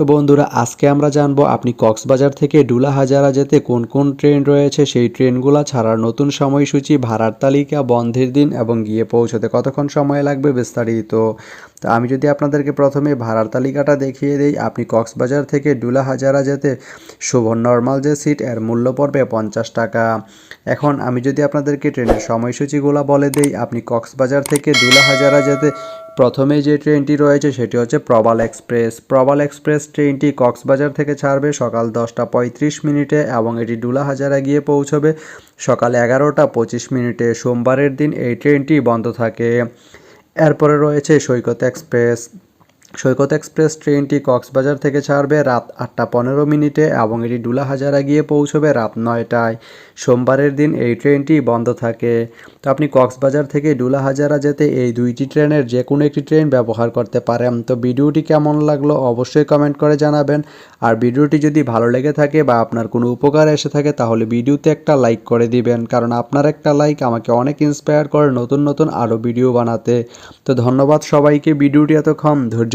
তো বন্ধুরা, আজকে আমরা জানব আপনি কক্সবাজার থেকে ডুলা হাজারা যেতে কোন কোন ট্রেন রয়েছে? সেই ট্রেনগুলো ছাড়ার নতুন সময়সূচি, ভাড়ার তালিকা, বন্ধের দিন এবং গিয়ে পৌঁছতে কতক্ষণ সময় লাগবে বিস্তারিত। তো আমি যদি আপনাদেরকে প্রথমে ভাড়ার তালিকাটা দেখিয়ে দিই, আপনি কক্সবাজার থেকে ডুলা হাজারা যেতে শোভন নর্মাল যে সিট, এর মূল্য পড়বে পঞ্চাশ টাকা। এখন আমি যদি আপনাদেরকে ট্রেনের সময়সূচিগুলো বলে দিই, আপনি কক্সবাজার থেকে ডুলা হাজারা যেতে প্রথমে যে ট্রেনটি রয়েছে সেটি হচ্ছে প্রবাল এক্সপ্রেস। প্রবাল এক্সপ্রেস ট্রেনটি কক্সবাজার থেকে ছাড়বে সকাল দশটা পঁয়ত্রিশ মিনিটে এবং এটি ডুলাহাজারা গিয়ে পৌঁছবে সকাল এগারোটা পঁচিশ মিনিটে। সোমবারের দিন এই ট্রেনটি বন্ধ থাকে। এরপরে রয়েছে সৈকত এক্সপ্রেস। সৈকত এক্সপ্রেস ট্রেনটি কক্সবাজার থেকে ছাড়বে রাত আটটা পনেরো মিনিটে এবং এটি ডুলাহাজারা গিয়ে পৌঁছবে রাত নয়টায়। সোমবারের দিন এই ট্রেনটি বন্ধ থাকে। তো আপনি কক্সবাজার থেকে ডুলাহাজারা যেতে এই দুইটি ট্রেনের যে কোনো একটি ট্রেন ব্যবহার করতে পারেন। তো ভিডিওটি কেমন লাগল অবশ্যই কমেন্ট করে জানাবেন। আর ভিডিওটি যদি ভালো লেগে থাকে বা আপনার কোনো উপকার এসে থাকে তাহলে ভিডিওতে একটা লাইক করে দিবেন। কারণ আপনার একটা লাইক আমাকে অনেক ইন্সপায়ার করে নতুন নতুন আরও ভিডিও বানাতে। তো ধন্যবাদ সবাইকে। ভিডিওটি এতক্ষণ ধৈর্য